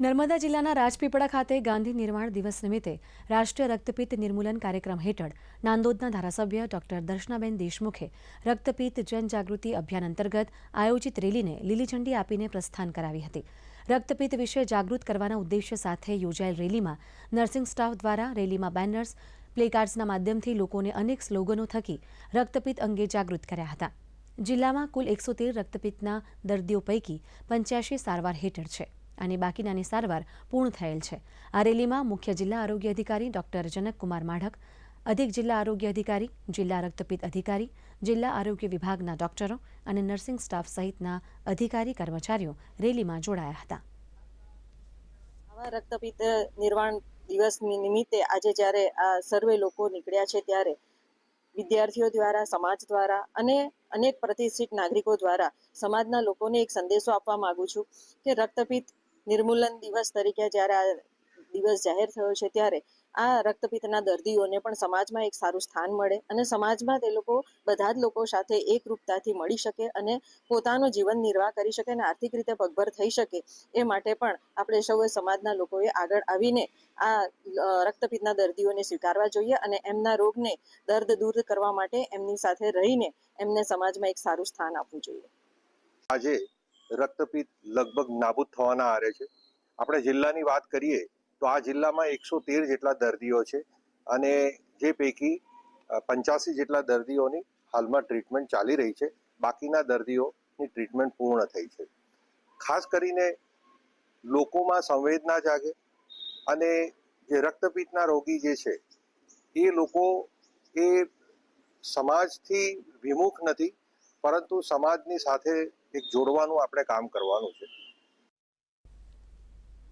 નર્મદા જિલ્લાના રાજપીપળા ખાતે ગાંધી નિર્માણ દિવસ નિમિત્તે રાષ્ટ્રીય રક્તપિત્ત નિર્મૂલન કાર્યક્રમ હેઠળ નાંદોદના ધારાસભ્ય ડોક્ટર દર્શનાબેન દેશમુખે રક્તપિત્ત જનજાગૃતિ અભિયાન અંતર્ગત આયોજિત રેલીને લીલી ઝંડી આપીને પ્રસ્થાન કરાવી હતી. રક્તપિત્ત વિશે જાગૃત કરવાના ઉદ્દેશ્ય સાથે યોજાયેલ રેલીમાં નર્સિંગ સ્ટાફ દ્વારા રેલીમાં બેનર્સ, પ્લેકાર્ડ્સના માધ્યમથી લોકોને અનેક સ્લોગનો થકી રક્તપિત્ત અંગે જાગૃત કર્યા હતા. જિલ્લામાં કુલ એકસો તેર રક્તપિત્તના દર્દીઓ પૈકી પંચ્યાસી સારવાર હેઠળ છે. અને બાકીનાની સારવાર પૂર્ણ થયેલ છે. આ રેલીમાં મુખ્ય જિલ્લા આરોગ્ય અધિકારી ડોક્ટર જનકકુમાર માઢક, અધિક જિલ્લા આરોગ્ય અધિકારી, જિલ્લા રક્તપિત અધિકારી, જિલ્લા આરોગ્ય વિભાગના ડોક્ટરો અને નર્સિંગ સ્ટાફ સહિતના અધિકારી કર્મચારીઓ રેલીમાં જોડાયા હતા. આવા રક્તપિત્ત નિર્વાણ દિવસ નિમિત્તે આજે જ્યારે આ સર્વે લોકો નીકળ્યા છે ત્યારે વિદ્યાર્થીઓ દ્વારા, સમાજ દ્વારા અને અનેક પ્રતિષ્ઠિત નાગરિકો દ્વારા સમાજના લોકોને એક સંદેશો આપવા માંગુ છું કે રક્તપિત્ત નિર્મૂલન દિવસ તરીકે જ્યારે આ દિવસ જાહેર થયો છે, ત્યારે આ રક્તપિત્તના દર્દીઓને પણ સમાજમાં એક સારું સ્થાન મળે અને સમાજમાં તે લોકો બધા જ લોકો સાથે એકરૂપતાથી મળી શકે અને પોતાનો જીવન નિર્વાહ કરી શકે અને આર્થિક રીતે પગભર થઈ શકે એ માટે પણ આપણે સૌએ સમાજના લોકોએ આગળ આવીને આ રક્તપિત્તના દર્દીઓને સ્વીકારવા જોઈએ અને એમના રોગને દર્દ દૂર કરવા માટે એમની સાથે રહીને એમને સમાજમાં એક સારું સ્થાન આપવું જોઈએ. આજે રક્તપિત્ત લગભગ નાબૂદ થવાના આરે છે. આપણે જિલ્લાની વાત કરીએ તો આ જિલ્લામાં એકસો તેર જેટલા દર્દીઓ છે અને જે પૈકી પંચ્યાસી જેટલા દર્દીઓની હાલમાં ટ્રીટમેન્ટ ચાલી રહી છે. બાકીના દર્દીઓની ટ્રીટમેન્ટ પૂર્ણ થઈ છે. ખાસ કરીને લોકોમાં સંવેદના જાગે અને જે રક્તપિત્તના રોગી જે છે, એ લોકો, એ સમાજથી વિમુખ નથી, પરંતુ સમાજની સાથે એક જોડવાનું આપણે કામ કરવાનું છે.